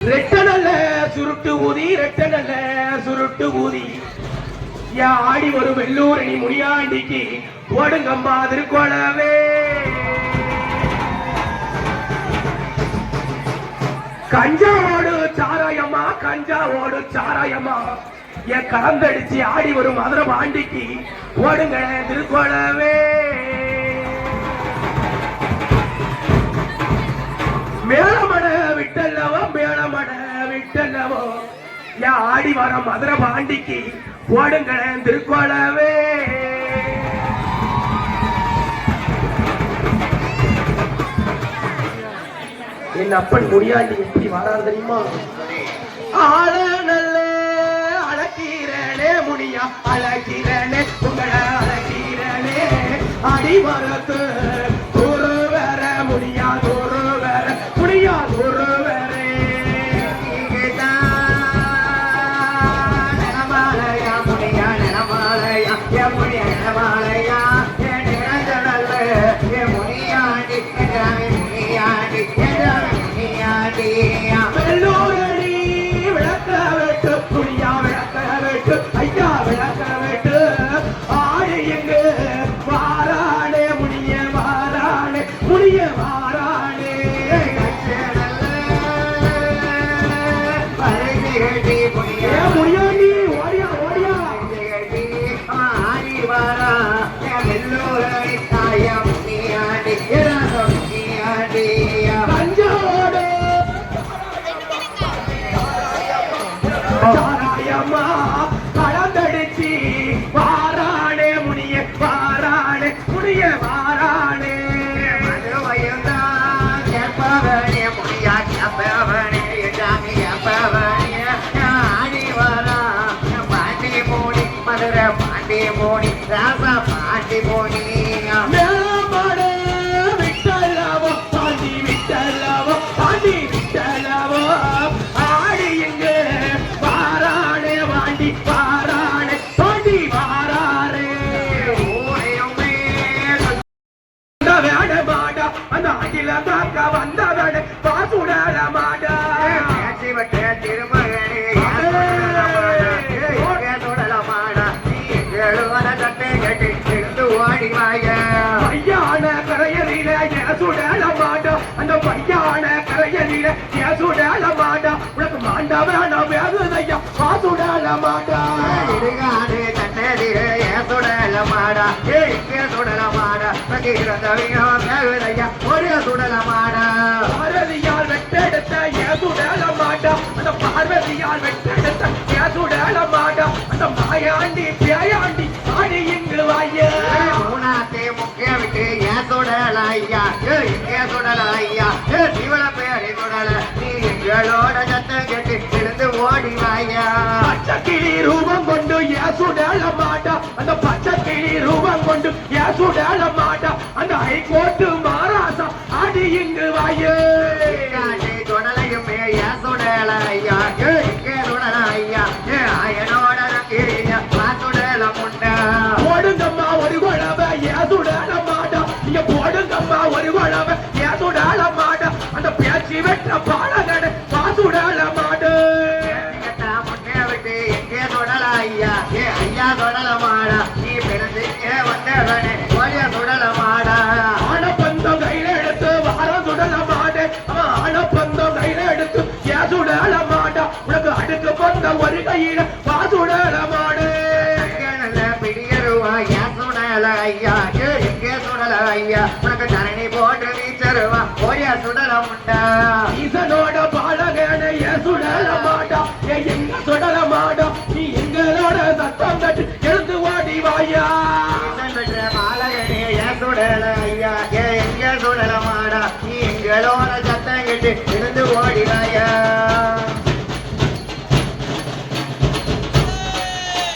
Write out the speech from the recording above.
ரெட்டனல்ல சுருட்டு ஊதி ரெட்டனல்ல சுருட்டு ஊதி. யா ஆடி ஒரு வெள்ளூரணி முடியாண்டிக்கு ஓடுங்கம்மா திருக்கோளவே கஞ்சாவோடு சாராயம்மா கஞ்சாவோடு சாராயம்மா. என் கலந்தடிச்சு ஆடி வரும் மதுரை பாண்டிக்கு ஓடுங்க திருக்கோளவே ஏன் ஆடி வர மதுரை பாண்டிக்கு ஓடுங்க திருக்கோளவே என் அப்பன் முடியாண்டி எப்படி வராது தெரியுமா? ஆள நல்ல அழகிறனே முனியா அழகிறனே உங்களை அழகிறனே அடிமரத்து வெட்டு ஐயா விளக்க வெட்டு ஆடு எங்கு? வாரானே முனிய வாரானே முனிய வாரானே. பரிதிகட்டி ஏ முனியா முடியாண்டி ஓடியா ஓடியா. பரிதிகட்டி ஆடி வாரா என் வெள்ளூரை தாயா முனியாண்டி இராச முனியாண்டி பஞ்சோடு வாரானே முனிய அகில தாக்க வந்த வேட பாசுடல மாடா பேச்சு விட்ட திருமகனே. சுடலமாடா நீ எழுவன சட்டை கட்டி இருந்து ஓடி வாயா. பையான கரையலில சுடல மாடா? அந்த பையான கரையலில சுடல மாடா? உனக்கு மாண்டா வேணாம் வேகுதையா பாசுடல மாடா. இடுகாடு கண்ணெதிரே ஏன் சுடல மாடா? ஏ சுடல ஒரு சுடல மாடா. பார்வதியால் வெட்டெடுத்த சுடல மாடா. அந்த பார்வதியால் வெட்டெடுத்த சுடல மாடா. அந்த மாயாண்டி பேயாண்டி ஆடி இங்கு வாய. மூணாத்தே முக்கிய விட்டு ஏன் சுடல ஐயா இங்கே சுடல ஐயா. ஏ சிவன பேரை சுடல நீ எங்களோட சத்தம் கேட்டு எழுந்து ஓடி வாயா. பச்சை கிளி ரூபம் கொண்டு ஏசுடல மாட்டா அந்த கிளி ரூபம் கொண்டு ஏசுடல மாட்டா அந்த ஹைகோர்ட்டு மாராசா ஆடி இங்கு வாயே. ஏன் சுடல ஐயா இங்கே சுடல ஐயா நக்கீரிய சுடல முண்டா. போடுங்கம்மா ஒரு குழவை ஏசுடல மாட்டா நீங்க போடுங்கம்மா ஒரு குழவை ஏசுடல மாட்டா அந்த பேச்சு வெட்ட பாலகட வந்தவனே ஓடிய சுடல மாடா ஆனப்பந்தம் கையில எடுத்து வாரம் சுடல மாடு அவன் ஆனப்பந்தம் கையில எடுத்து ஏசுடல மாட்டா உனக்கு அடுக்கு பந்த ஒரு கையில பாசுடல மாடு நல்ல பிடியருவா ஏன் சுடல ஐயா? ஏ எங்கே சுடல ஐயா? உனக்கு தரணி போட்டு நீச்சருவா ஓடிய சுடல முண்டா.